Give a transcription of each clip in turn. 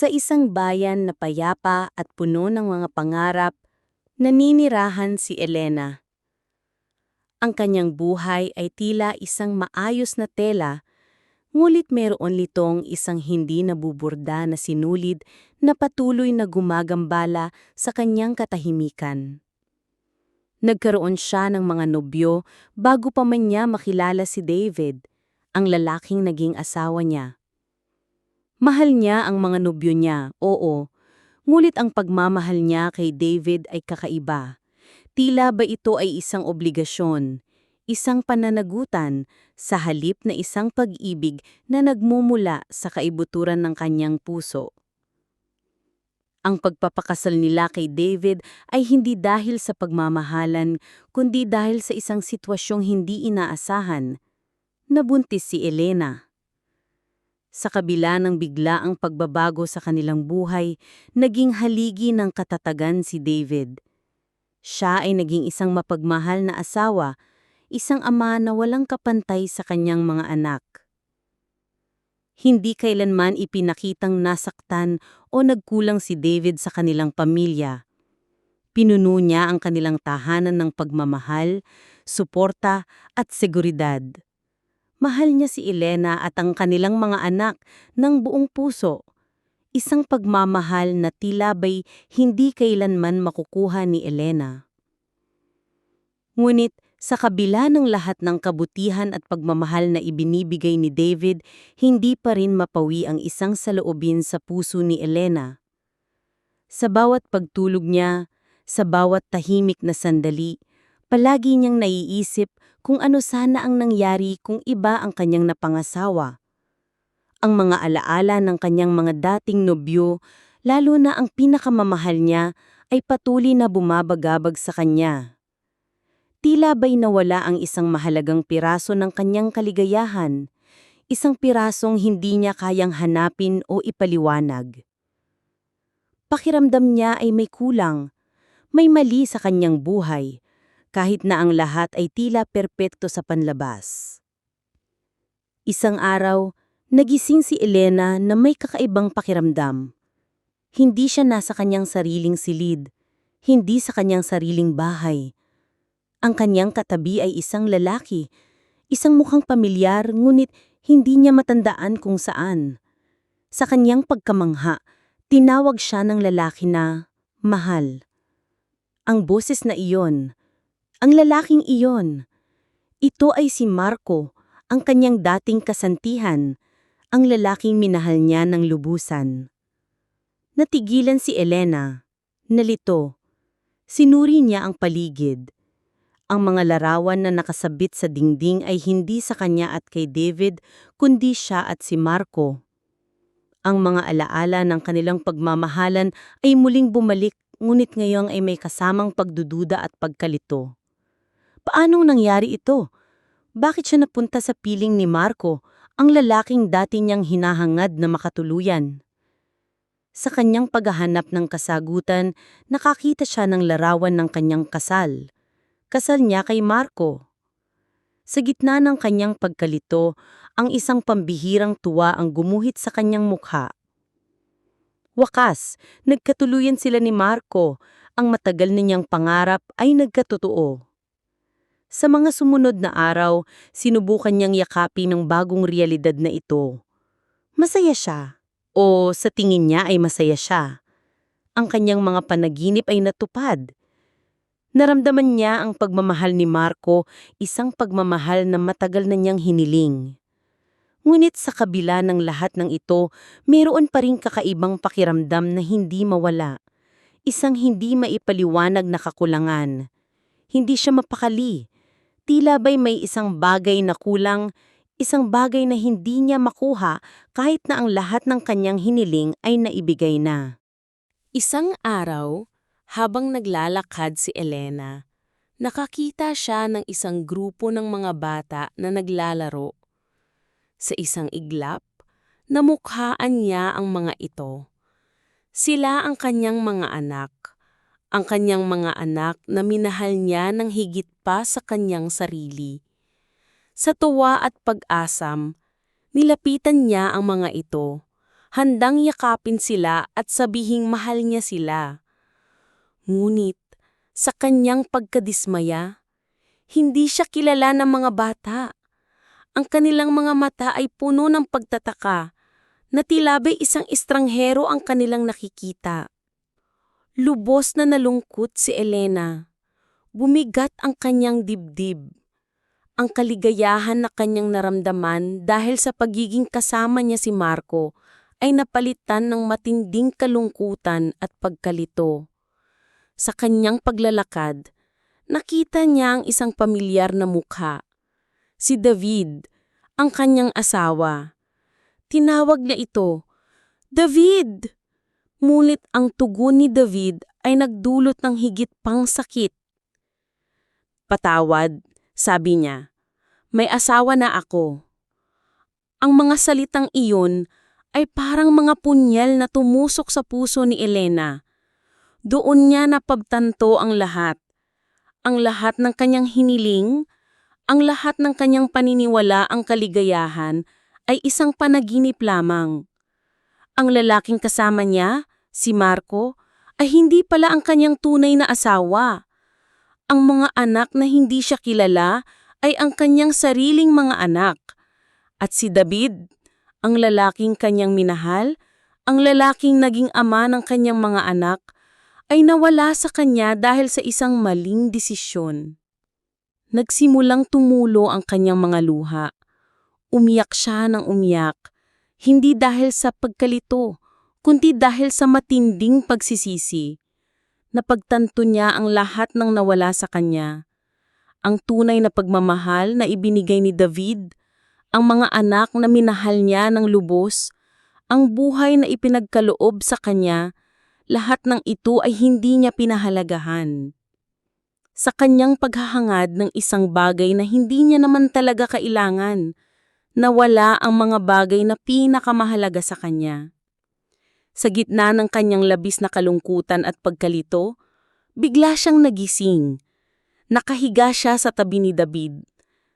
Sa isang bayan na payapa at puno ng mga pangarap, naninirahan si Elena. Ang kanyang buhay ay tila isang maayos na tela, ngulit mayroon litong isang hindi nabuburda na sinulid na patuloy na gumagambala sa kanyang katahimikan. Nagkaroon siya ng mga nobyo bago pa man niya makilala si David, ang lalaking naging asawa niya. Mahal niya ang mga nobyo niya, oo, ngunit ang pagmamahal niya kay David ay kakaiba. Tila ba ito ay isang obligasyon, isang pananagutan sa halip na isang pag-ibig na nagmumula sa kaibuturan ng kanyang puso. Ang pagpapakasal nila kay David ay hindi dahil sa pagmamahalan, kundi dahil sa isang sitwasyong hindi inaasahan. Nabuntis si Elena. Sa kabila ng biglaang pagbabago sa kanilang buhay, naging haligi ng katatagan si David. Siya ay naging isang mapagmahal na asawa, isang ama na walang kapantay sa kanyang mga anak hindi kailanman ipinakitang nasaktan o nagkulang si David sa kanilang pamilya. Pinuno niya ang kanilang tahanan ng pagmamahal, suporta at seguridad. Mahal niya si Elena at ang kanilang mga anak ng buong puso. Isang pagmamahal na tila ba'y hindi kailanman makukuha ni Elena. Ngunit sa kabila ng lahat ng kabutihan at pagmamahal na ibinibigay ni David, hindi pa rin mapawi ang isang saloobin sa puso ni Elena. Sa bawat pagtulog niya, sa bawat tahimik na sandali, palagi niyang naiisip kung ano sana ang nangyari kung iba ang kanyang napangasawa. Ang mga alaala ng kanyang mga dating nobyo, lalo na ang pinakamamahal niya, ay patuloy na bumabagabag sa kanya. Tila ba'y nawala ang isang mahalagang piraso ng kanyang kaligayahan, isang pirasong hindi niya kayang hanapin o ipaliwanag. Pakiramdam niya ay may kulang, may mali sa kanyang buhay, kahit na ang lahat ay tila perpekto sa panlabas. Isang araw, nagising si Elena na may kakaibang pakiramdam. Hindi siya nasa kanyang sariling silid, hindi sa kanyang sariling bahay, ang kanyang katabi ay isang lalaki, isang mukhang pamilyar ngunit hindi niya matandaan kung saan. Sa kanyang pagkamangha, tinawag siya ng lalaki na mahal. Ang boses na iyon, ang lalaking iyon, ito ay si Marco, ang kanyang dating kasantihan, ang lalaking minahal niya ng lubusan. Natigilan si Elena, nalito. Sinuri niya ang paligid ang mga larawan na nakasabit sa dingding ay hindi sa kanya at kay David, kundi siya at si Marco. Ang mga alaala ng kanilang pagmamahalan ay muling bumalik ngunit ngayon ay may kasamang pagdududa at pagkalito. Paanong nangyari ito? Bakit siya napunta sa piling ni Marco, ang lalaking dati niyang hinahangad na makatuluyan? Sa kanyang paghahanap ng kasagutan, nakakita siya ng larawan ng kanyang kasal kasal niya kay Marco. Sa gitna ng kanyang pagkalito, ang isang pambihirang tuwa ang gumuhit sa kanyang mukha. Wakas, nagkatuluyan sila ni Marco, ang matagal ninyang pangarap ay nagkatotoo. Sa mga sumunod na araw, sinubukan niyang yakapin ng bagong realidad na ito. Masaya siya. O sa tingin niya ay masaya siya. Ang kanyang mga panaginip ay natupad. Naramdaman niya ang pagmamahal ni Marco, isang pagmamahal na matagal na niyang hiniling. Ngunit sa kabila ng lahat ng ito, mayroon pa rin kakaibang pakiramdam na hindi mawala. Isang hindi maipaliwanag na kakulangan. Hindi siya mapakali. Tila ba'y may isang bagay na kulang, isang bagay na hindi niya makuha kahit na ang lahat ng kanyang hiniling ay naibigay na. Isang araw, habang naglalakad si Elena, nakakita siya ng isang grupo ng mga bata na naglalaro. Sa isang iglap, namukhaan niya ang mga ito. Sila ang kanyang mga anak, ang kanyang mga anak na minahal niya ng higit pa sa kanyang sarili. Sa tuwa at pag-asam, nilapitan niya ang mga ito handang yakapin sila at sabihing mahal niya sila. Ngunit, sa kanyang pagkadismaya, hindi siya kilala ng mga bata. Ang kanilang mga mata ay puno ng pagtataka na tilabay isang estranghero ang kanilang nakikita. Lubos na nalungkot si Elena. Bumigat ang kanyang dibdib. Ang kaligayahan na kanyang naramdaman dahil sa pagiging kasama niya si Marco ay napalitan ng matinding kalungkutan at pagkalito. Sa kanyang paglalakad, nakita niya ang isang pamilyar na mukha. Si David, ang kanyang asawa. Tinawag niya ito, David! Ngunit ang tugon ni David ay nagdulot ng higit pang sakit. Patawad, sabi niya. May asawa na ako. Ang mga salitang iyon ay parang mga punyal na tumusok sa puso ni Elena. Doon niya napagtanto ang lahat. Ang lahat ng kanyang hiniling, ang lahat ng kanyang paniniwala ang kaligayahan ay isang panaginip lamang. Ang lalaking kasama niya, si Marco, ay hindi pala ang kanyang tunay na asawa. Ang mga anak na hindi siya kilala ay ang kanyang sariling mga anak. At si David, ang lalaking kanyang minahal, ang lalaking naging ama ng kanyang mga anak, ay nawala sa kanya dahil sa isang maling desisyon. Nagsimulang tumulo ang kanyang mga luha. Umiyak siya ng umiyak, hindi dahil sa pagkalito, kundi dahil sa matinding pagsisisi. Napagtanto niya ang lahat ng nawala sa kanya. Ang tunay na pagmamahal na ibinigay ni David, ang mga anak na minahal niya ng lubos, ang buhay na ipinagkaloob sa kanya, lahat ng ito ay hindi niya pinahalagahan. Sa kanyang paghahangad ng isang bagay na hindi niya naman talaga kailangan, nawala ang mga bagay na pinakamahalaga sa kanya. Sa gitna ng kanyang labis na kalungkutan at pagkalito, bigla siyang nagising. Nakahiga siya sa tabi ni David,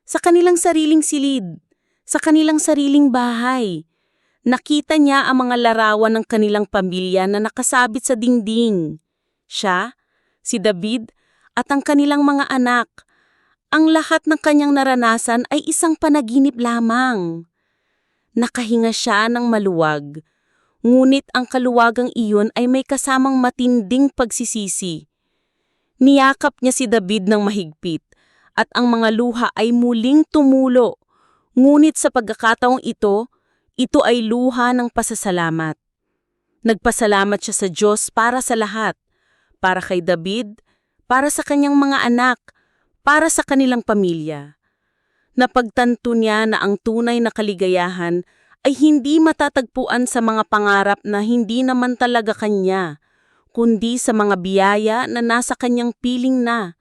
sa kanilang sariling silid, sa kanilang sariling bahay. Nakita niya ang mga larawan ng kanilang pamilya na nakasabit sa dingding. Siya, si David, at ang kanilang mga anak. Ang lahat ng kanyang naranasan ay isang panaginip lamang. Nakahinga siya ng maluwag, ngunit ang kaluwagang iyon ay may kasamang matinding pagsisisi. Niyakap niya si David ng mahigpit at ang mga luha ay muling tumulo. Ngunit sa pagkakataong ito, ito ay luha ng pasasalamat. Nagpasalamat siya sa Diyos para sa lahat, para kay David, para sa kanyang mga anak, para sa kanilang pamilya. Napagtanto niya na ang tunay na kaligayahan ay hindi matatagpuan sa mga pangarap na hindi naman talaga kanya, kundi sa mga biyaya na nasa kanyang piling na,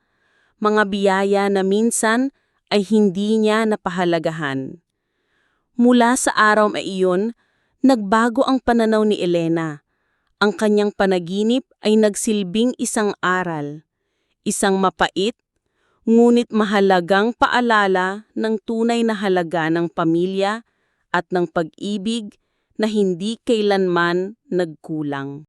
mga biyaya na minsan ay hindi niya napahalagahan. Mula sa araw na iyon, nagbago ang pananaw ni Elena. Ang kanyang panaginip ay nagsilbing isang aral, isang mapait, ngunit mahalagang paalala ng tunay na halaga ng pamilya at ng pag-ibig na hindi kailanman nagkulang.